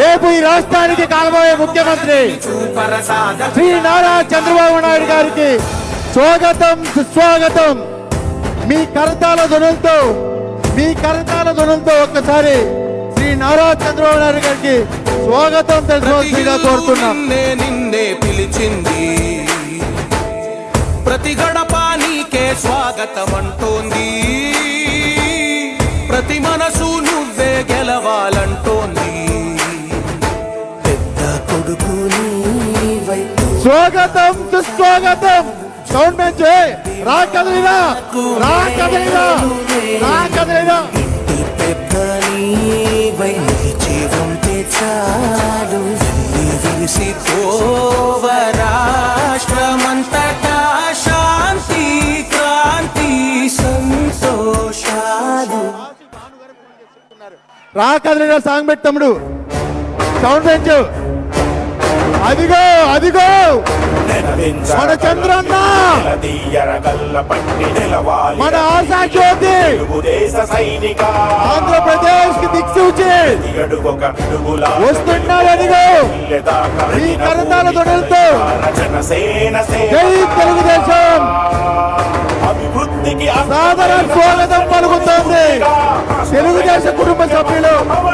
రేపు ఈ రాష్ట్రానికి కాబోయే ముఖ్యమంత్రి శ్రీ నారా చంద్రబాబు నాయుడు గారికి స్వాగతం సుస్వాగతం. మీ కరతాల ధ్వనులతో మీ కరతాల ధ్వనులతో ఒక్కసారి శ్రీ నారా చంద్రబాబు నాయుడు గారికి స్వాగతం తెలుసుకోవాల్సిందిగా కోరుతున్నాం. నిన్నే పిలిచింది. ప్రతి గడప నీకే స్వాగతం అంటోంది ప్రతి మనసు నువ్వే గెలవాలంటోంది. స్వాగతం సుస్వాగతం. సౌండ్ బెంచ్ రా కదలిరా రా కదలిరా రా కదలిరా చాలు రాష్ట్రమంతటా శాంతి క్రాంతి సంతోషాలు రా కదలిరా సాంగ్ పెట్టి తమ్ముడు. సౌండ్ బెంచ్ అదిగో అదిగో. మన చంద్రన్న. మన ఆశా జ్యోతి. సైనిక. ఆంధ్రప్రదేశ్కి దిక్సూచి వస్తున్నాడు అదిగో. ఈ కరతాల తొడలతో జై తెలుగుదేశం. అభివృద్ధికి సాదర స్వాగతం పలుకుతోంది. తెలుగుదేశం కుటుంబ సభ్యులు.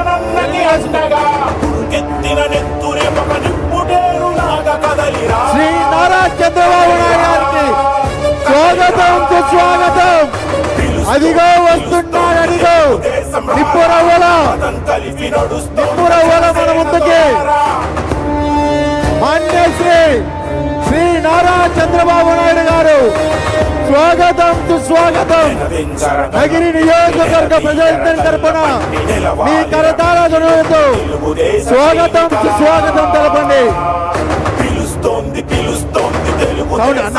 స్వాగతం సుస్వాగతం. అదిగో వస్తున్నాడు అదిగో. నిప్పురవ్వల. నిప్పురవ్వల మన ముందుకి. మాన్యశ్రీ శ్రీ నారా చంద్రబాబు నాయుడు గారు. స్వాగతం సుస్వాగతం. నగిరి నియోజకవర్గ ప్రజలందరి తరపున మీ కరతాల ధ్వనులతో స్వాగతం సుస్వాగతం తెలపండి. పిలుస్తోంది పిలుస్తోంది తెలుగు అన్న.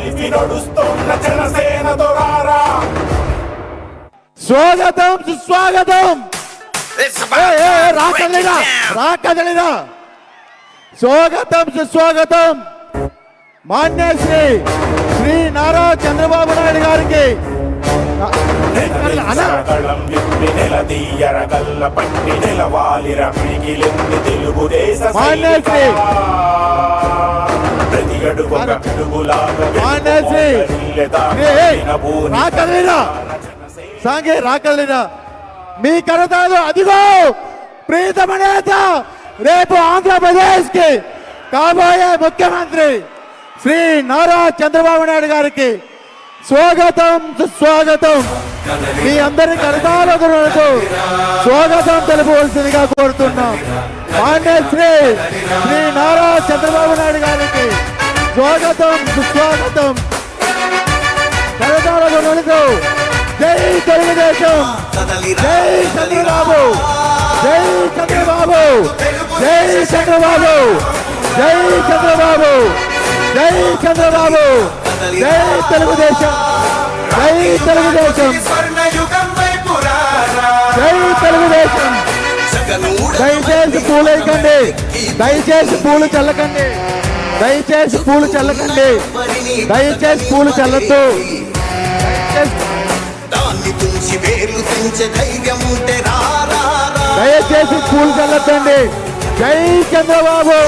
కలిపి నడుస్తోన్న జనసేన దొరారా స్వాగతం సుస్వాగతం. ఏ, ఏ, ఏ, రా కదలిరా రా కదలిరా స్వాగతం సుస్వాగతం. మాన్యశ్రీ శ్రీ నారా చంద్రబాబు నాయుడు గారికి. తెలుగుదేశ మాన్యశ్రీ ప్రతి పిడుగులాగా సాంగే రా కదలిరా మీ కరతాలు అదిగో. ప్రీతమ నేత రేపు ఆంధ్రప్రదేశ్కి కాబోయే ముఖ్యమంత్రి శ్రీ నారా చంద్రబాబు నాయుడు గారికి స్వాగతం సుస్వాగతం. మీ అందరి కరతాల గురువులతో స్వాగతం తెలుపవలసిందిగా కోరుతున్నాం. మాన్యశ్రీ శ్రీ నారా చంద్రబాబు నాయుడు గారికి స్వాగతం సుస్వాగతం. కరతాల గురువులతో జై తెలుగుదేశం జై చంద్రబాబు జై చంద్రబాబు జై చంద్రబాబు జై చంద్రబాబు జై చంద్రబాబు జై తెలుగుదేశం జై తెలుగుదేశం జై తెలుగుదేశం. దయచేసి పూలు వేయకండి దయచేసి పూలు చల్లకండి. దయచేసి పూలు చల్లకండి. దయచేసి పూలు చల్లద్దు. దయచేసి పూలు చల్లొద్దండి. జై చంద్రబాబు.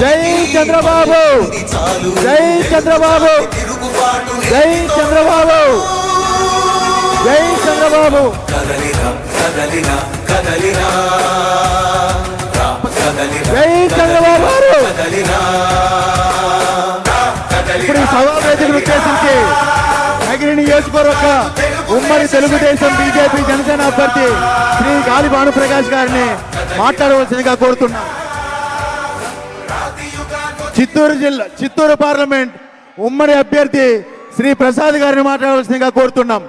జై చంద్రబాబు. జై చంద్రబాబు. జై చంద్రబాబు. జై చంద్రబాబు. కదలిరా కదలిరా కదలిరా. జై చంద్రబాబు గారు ఇప్పుడు ఈ సభా వేదికలు వచ్చేసరికి నగిరి నియోజకవర్గ ఉమ్మడి తెలుగుదేశం బీజేపీ జనసేన అభ్యర్థి శ్రీ గాలి భానుప్రకాష్ గారిని మాట్లాడవలసిందిగా కోరుతున్నా. చిత్తూరు జిల్లా చిత్తూరు పార్లమెంట్ ఉమ్మడి అభ్యర్థి శ్రీ ప్రసాద్ గారిని మాట్లాడవలసిందిగా కోరుతున్నాం.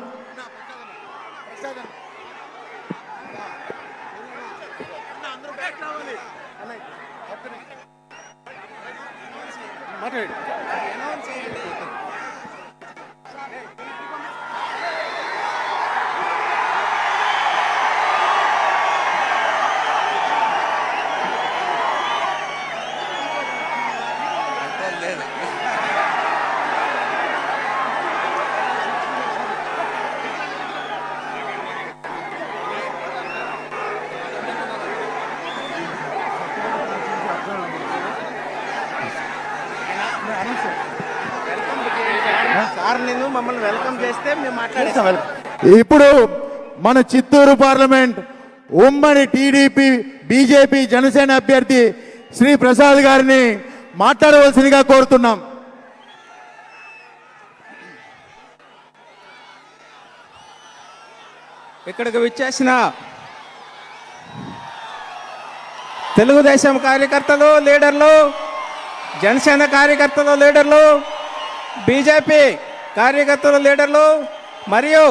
மாட்டாடு మమ్మల్ని వెల్కమ్ చేస్తే మేము మాట్లాడేస్తాం. ఇప్పుడు మన చిత్తూరు పార్లమెంట్ ఉమ్మడి టీడీపీ బీజేపీ జనసేన అభ్యర్థి శ్రీ ప్రసాద్ గారిని మాట్లాడవలసిందిగా కోరుతున్నాం. ఇక్కడికి విచ్చేసిన తెలుగుదేశం కార్యకర్తలు లీడర్లు జనసేన కార్యకర్తలు లీడర్లు బీజేపీ కార్యకర్తలు లీడర్లు మరియు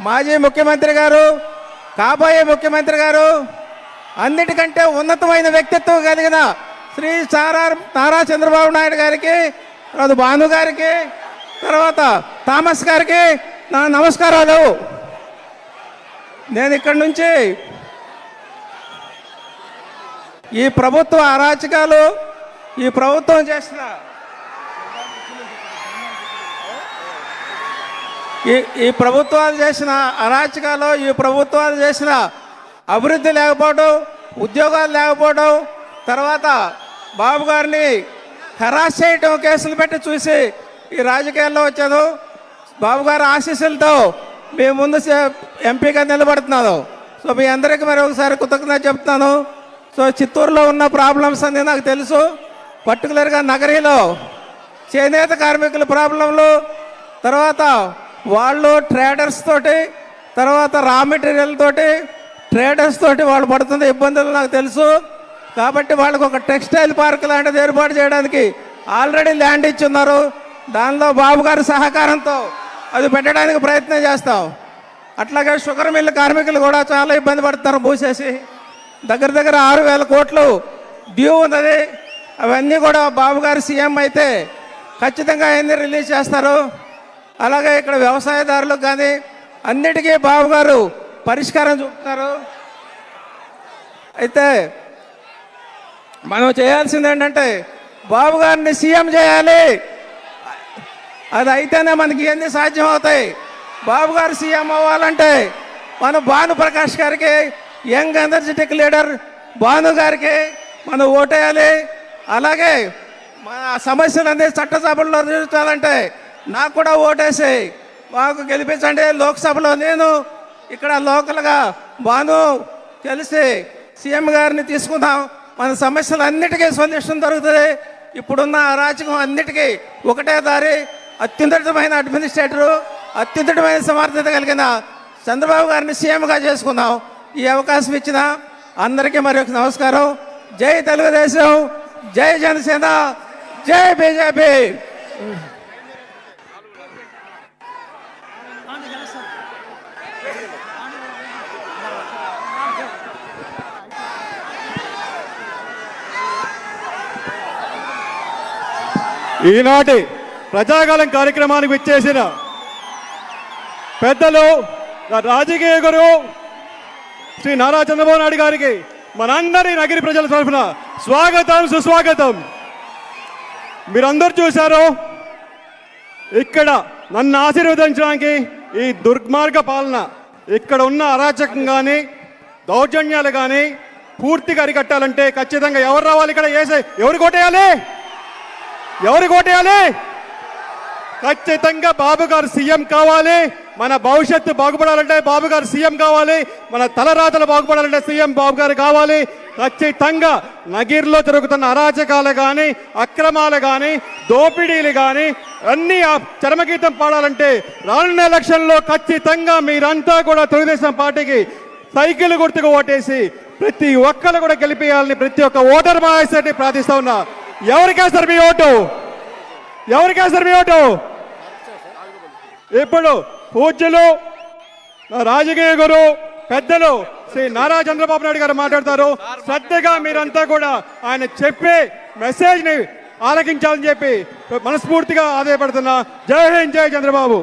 మాజీ ముఖ్యమంత్రి గారు కాబోయే ముఖ్యమంత్రి గారు అన్నిటికంటే ఉన్నతమైన వ్యక్తిత్వం కలిగిన శ్రీ సారా నారా చంద్రబాబు నాయుడు గారికి తర్వాత భాను గారికి తర్వాత థామస్ గారికి నా నమస్కారాలు. నేను ఇక్కడి నుంచి ఈ ప్రభుత్వ అరాచకాలు ఈ ప్రభుత్వం చేసిన ఈ ఈ ప్రభుత్వాలు చేసిన అరాచకాలు ఈ ప్రభుత్వాలు చేసిన అభివృద్ధి లేకపోవడం ఉద్యోగాలు లేకపోవడం తర్వాత బాబు గారిని హెరాస్ చేయటం కేసులు పెట్టి చూసి ఈ రాజకీయాల్లో వచ్చాను. బాబు గారి ఆశీస్సులతో మీ ముందు ఎంపీగా నిలబడుతున్నాను. సో మీ అందరికీ మరి ఒకసారి కృతజ్ఞత చెప్తున్నాను. సో చిత్తూరులో ఉన్న ప్రాబ్లమ్స్ అన్నీ నాకు తెలుసు. పర్టికులర్గా నగరీలో చేనేత కార్మికుల ప్రాబ్లంలు తర్వాత వాళ్ళు ట్రేడర్స్ తోటి తర్వాత రా మెటీరియల్ తోటి ట్రేడర్స్ తోటి వాళ్ళు పడుతున్న ఇబ్బందులు నాకు తెలుసు. కాబట్టి వాళ్ళకు ఒక టెక్స్టైల్ పార్క్ లాంటిది ఏర్పాటు చేయడానికి ఆల్రెడీ ల్యాండ్ ఇచ్చున్నారు. దానిలో బాబు గారి సహకారంతో అది పెట్టడానికి ప్రయత్నం చేస్తాం. అట్లాగే షుగర్ మిల్లు కార్మికులు కూడా చాలా ఇబ్బంది పడుతున్నారు మూసేసి. దగ్గర దగ్గర ఆరు వేల కోట్లు డ్యూ ఉన్నది. అవన్నీ కూడా బాబు గారు సీఎం అయితే ఖచ్చితంగా అవన్నీ రిలీజ్ చేస్తారు. అలాగే ఇక్కడ వ్యవసాయదారులకు కానీ అన్నిటికీ బాబు గారు పరిష్కారం చూపుతున్నారు అయితే మనం చేయాల్సింది ఏంటంటే బాబు గారిని సీఎం చేయాలి. అది అయితేనే మనకి ఇవన్నీ సాధ్యం అవుతాయి బాబు గారు సీఎం అవ్వాలంటే మన భాను ప్రకాష్ గారికి యంగ్ ఎనర్జెటిక్ లీడర్ భాను గారికి మనం ఓటేయాలి. అలాగే మన సమస్యలన్నీ చట్టసభల్లో తీర్చాలంటే నాకు కూడా ఓటేసి. మాకు గెలిపించండి లోక్సభలో నేను ఇక్కడ లోకల్గా బాను కలిసి సీఎం గారిని తీసుకుందాం. మన సమస్యలన్నిటికీ స్పందించడం జరుగుతుంది ఇప్పుడున్న అరాచకం అన్నిటికీ ఒకటే దారి. అత్యున్నతమైన అడ్మినిస్ట్రేటరు అత్యున్నతమైన సమర్థత కలిగిన చంద్రబాబు గారిని సీఎంగా చేసుకుందాం. ఈ అవకాశం ఇచ్చిన అందరికీ మరి ఒక నమస్కారం. జై తెలుగుదేశం జై జనసేన జై బీజేపీ. ఈనాటి ప్రజాకాలం కార్యక్రమానికి విచ్చేసిన పెద్దలు రాజకీయ గురువు శ్రీ నారా చంద్రబాబు నాయుడు గారికి మనందరి నగిరి ప్రజల తరఫున స్వాగతం సుస్వాగతం. మీరందరూ చూశారు ఇక్కడ నన్ను ఆశీర్వదించడానికి ఈ దుర్మార్గ పాలన ఇక్కడ ఉన్న అరాచకం కానీ దౌర్జన్యాలు కానీ పూర్తిగా అరికట్టాలంటే ఖచ్చితంగా ఎవరు రావాలి ఇక్కడ? వేసే ఎవరు కొట్టేయాలి ఎవరు కోటేయాలి? ఖచ్చితంగా బాబు గారు సీఎం కావాలి. మన భవిష్యత్తు బాగుపడాలంటే బాబు గారు సీఎం కావాలి. మన తలరాతలు బాగుపడాలంటే సీఎం బాబు గారు కావాలి. ఖచ్చితంగా నగిర్లో జరుగుతున్న అరాచకాలు కానీ అక్రమాలు కానీ దోపిడీలు కానీ అన్ని ఆ చరమగీతం పాడాలంటే రానున్న ఎలక్షన్లో ఖచ్చితంగా మీరంతా కూడా తెలుగుదేశం పార్టీకి సైకిల్ గుర్తుకు ఓటేసి ప్రతి ఒక్కరు కూడా గెలిపేయాలని ప్రతి ఒక్క ఓటర్ మహాశక్తి ప్రార్థిస్తా ఉన్నా. ఎవరికేస్తారు మీ ఓటు? ఎవరికేస్తారు మీ ఓటు? ఇప్పుడు పూజ్యులు రాజకీయ గురు పెద్దలు శ్రీ నారా చంద్రబాబు నాయుడు గారు మాట్లాడతారు. శ్రద్ధగా మీరంతా కూడా ఆయన చెప్పే మెసేజ్ని ఆలకించాలని చెప్పి మనస్ఫూర్తిగా ఆదాయపడుతున్నా జై హింద్ జై చంద్రబాబు.